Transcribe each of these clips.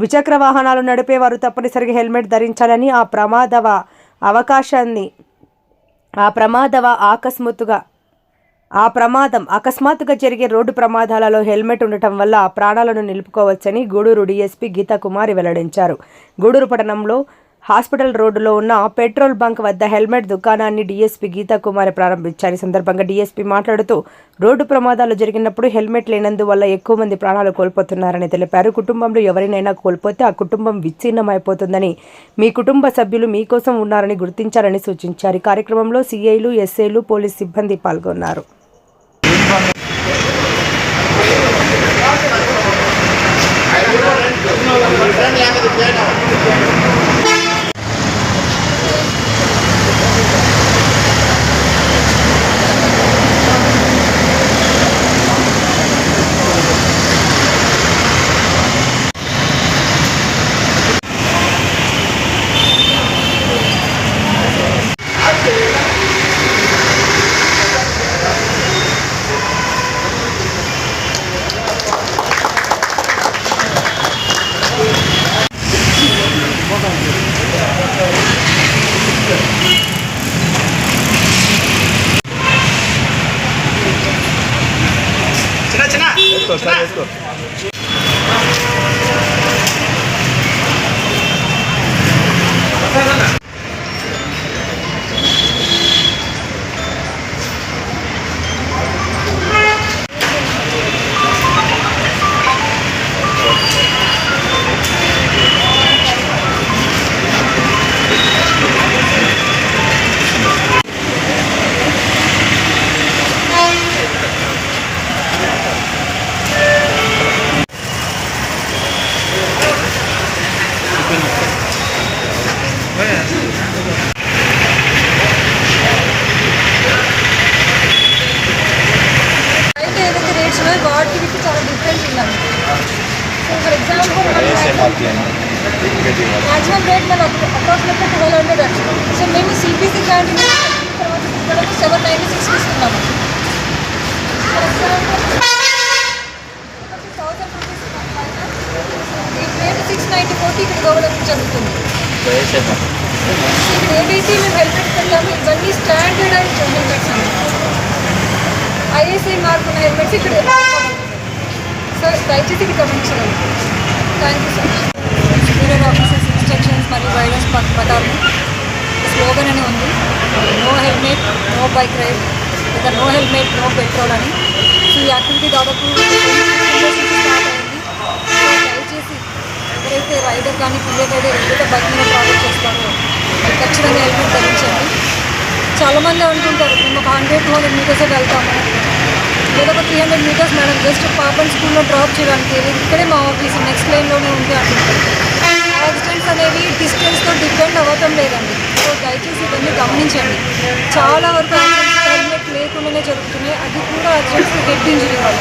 ద్విచక్ర వాహనాలు నడిపేవారు తప్పనిసరిగా హెల్మెట్ ధరించాలని ఆ ప్రమాదవ అవకాశాన్ని ఆ ప్రమాదవ ఆకస్మాత్తుగా ఆ ప్రమాదం అకస్మాత్తుగా జరిగే రోడ్డు ప్రమాదాలలో హెల్మెట్ ఉండటం వల్ల ఆ ప్రాణాలను నిలుపుకోవచ్చని గూడూరు డీఎస్పీ గీతా కుమారి వెల్లడించారు. గూడూరు పట్టణంలో హాస్పిటల్ రోడ్డులో ఉన్న పెట్రోల్ బంక్ వద్ద హెల్మెట్ దుకాణాన్ని డీఎస్పీ గీతా కుమారి ప్రారంభించారు. ఈ సందర్భంగా డీఎస్పీ మాట్లాడుతూ రోడ్డు ప్రమాదాలు జరిగినప్పుడు హెల్మెట్ లేనందువల్ల ఎక్కువ మంది ప్రాణాలు కోల్పోతున్నారని తెలిపారు. కుటుంబంలో ఎవరినైనా కోల్పోతే ఆ కుటుంబం విచ్ఛిన్నమైపోతుందని మీ కుటుంబ సభ్యులు మీకోసం ఉన్నారని గుర్తించాలని సూచించారు. ఈ కార్యక్రమంలో సీఐలు ఎస్ఐలు పోలీస్ సిబ్బంది పాల్గొన్నారు. gostou, você gostou. చాలా డిఫరెన్స్ ఉందండి so for example maximum rate మన అప్రాక్సిమేట్గా ట్వెల్వ్ హండ్రెడ్ అండి సో మేము సిపిసి క్యాంటీన్ తర్వాత ఇక్కడ సెవెన్ నైంటీ సిక్స్ ఇస్తున్నాము ఫర్ ఎగ్జాంపుల్ థౌసండ్ రూపీస్ ఈ రేట్ సిక్స్ నైంటీ ఫోర్టీ ఇక్కడ ఇవ్వడం జరుగుతుంది ఇక్కడ ఏదైతే మేము హెల్మెట్ పెట్టాము ఇవన్నీ స్టాండర్డ్ అండ్ హెల్మెట్స్ అండి ఐఎస్ఐ మార్క్ ఉన్న హెల్మెట్స్ ఇక్కడ సార్ దయచేసి ఇది గమనించగలరు thank you sir superior officers instructions మరియు గైడెన్స్ ప్రకారం స్లోగన్ అని ఉంది. No helmet no bike ride లేదా నో హెల్మెట్ నో పెట్రోల్ అని. సో ఈ యాక్టివిటీ దాదాపు సో దయచేసి ఎవరైతే రైడర్ కానీ పిల్లర్ రైడర్ ఎవరైతే బైక్ మీద ట్రావెల్ చేస్తారో ఖచ్చితంగా హెల్మెట్ ధరించండి. చాలామంది అనుకుంటారు మేము ఒక హండ్రెడ్ టూ హండ్రెడ్ మీటర్సే వెళ్తాము. లేదా ఒక three hundred metres madam just Paappan స్కూల్లో డ్రాప్ చేయడానికి ఇక్కడే మా ఆఫీస్ నెక్స్ట్ లైన్లోనే ఉంది అంటుంటారు యాక్సిడెంట్స్ అనేవి డిస్టెన్స్తో డిపెండ్ అవ్వటం లేదండి. సో దయచేసి ఇవన్నీ గమనించండి. చాలా వరకు హెల్మెట్ లేకుండానే జరుగుతున్నాయి. అది కూడా యాక్సిడెంట్స్కి హెడ్ ఇంజరీ వల్ల.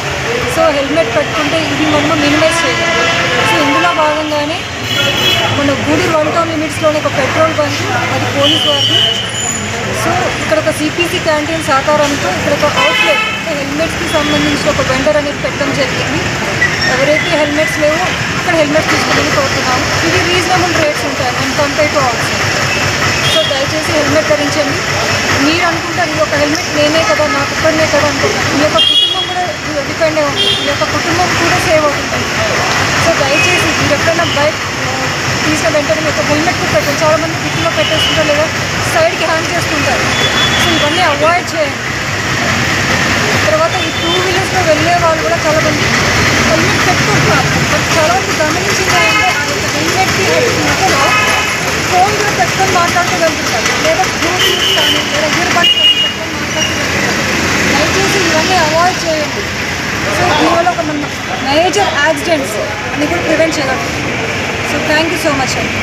సో హెల్మెట్ పెట్టుకుంటే ఇది మనము మినిమైజ్ చేయాలి. సో ఇందులో భాగంగానే మన గుడి వన్ టౌన్ లిమిట్స్లోనే ఒక పెట్రోల్ బంక్ అది పోలీస్ వారికి సో ఇక్కడ ఒక సిపిసి క్యాంటీన్ సహకారంతో ఇక్కడ ఒక హెల్మెట్స్కి సంబంధించిన ఒక వెండర్ అనేది పెట్టడం జరిగింది. ఎవరైతే హెల్మెట్స్ లేవో ఇక్కడ హెల్మెట్స్ తీసుకుని కోరుతున్నాము ఇవి రీజనబుల్ రేట్స్ ఉంటాయి and compare to also so దయచేసి హెల్మెట్ ధరించండి. మీరు అనుకుంటారు ఈ యొక్క హెల్మెట్ నేనే కదా నాకు ఒక్కడనే కదా అనుకుంటాను మీ యొక్క కుటుంబం కూడా డిపెండ్ అయి ఉంటుంది. మీ యొక్క కుటుంబం కూడా సేవ్ అవుతుంది. సో దయచేసి మీరు ఎప్పుడైనా బైక్ తీసిన వెంటనే మీకు హెల్మెట్ కూడా పెట్టండి. చాలామంది దిక్కులో పెట్టేస్తుంటారు లేదా సైడ్కి హ్యాండ్ చేస్తుంటారు. సో ఇవన్నీ అవాయిడ్ చేయండి. తర్వాత ఈ టూ వీలర్స్లో వెళ్ళే వాళ్ళు కూడా చాలా మంది హెల్మెట్ పెట్టుకుంటున్నారు బట్ చాలా మంది గమనించింది ఏంటంటే హెల్మెట్కి మధ్యలో ఫోన్ కూడా పెట్టుకొని మాట్లాడుతూ వెళ్తుంటారు లేదా బ్లూటూత్ కానీ లేదా ఇయర్ బడ్స్ పెట్టుకొని మాట్లాడుతూ వెళ్తుంటారు దయచేసి ఇవన్నీ అవాయిడ్ చేయండి. సో దీనివల్ల ఒక మన మేజర్ యాక్సిడెంట్స్ అని కూడా ప్రివెంట్ చేయగలం so thank you so much అండి